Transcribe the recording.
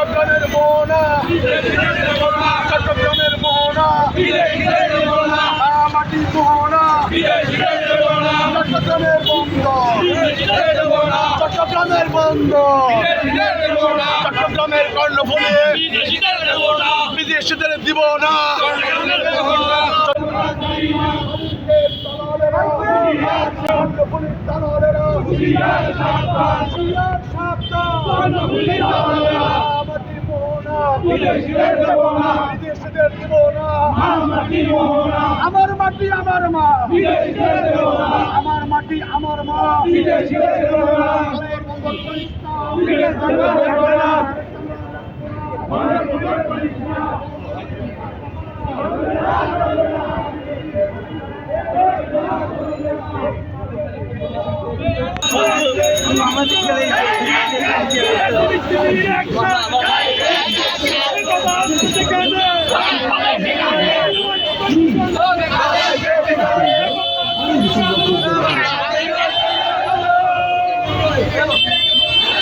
চট্টগ্রামের মোহনা চট্টগ্রামের মোহনা মাটি বিদেশিদের দিব না না আমার মাটি আমার মা। আমার মাটি আমার মা। আমাদের Gracias.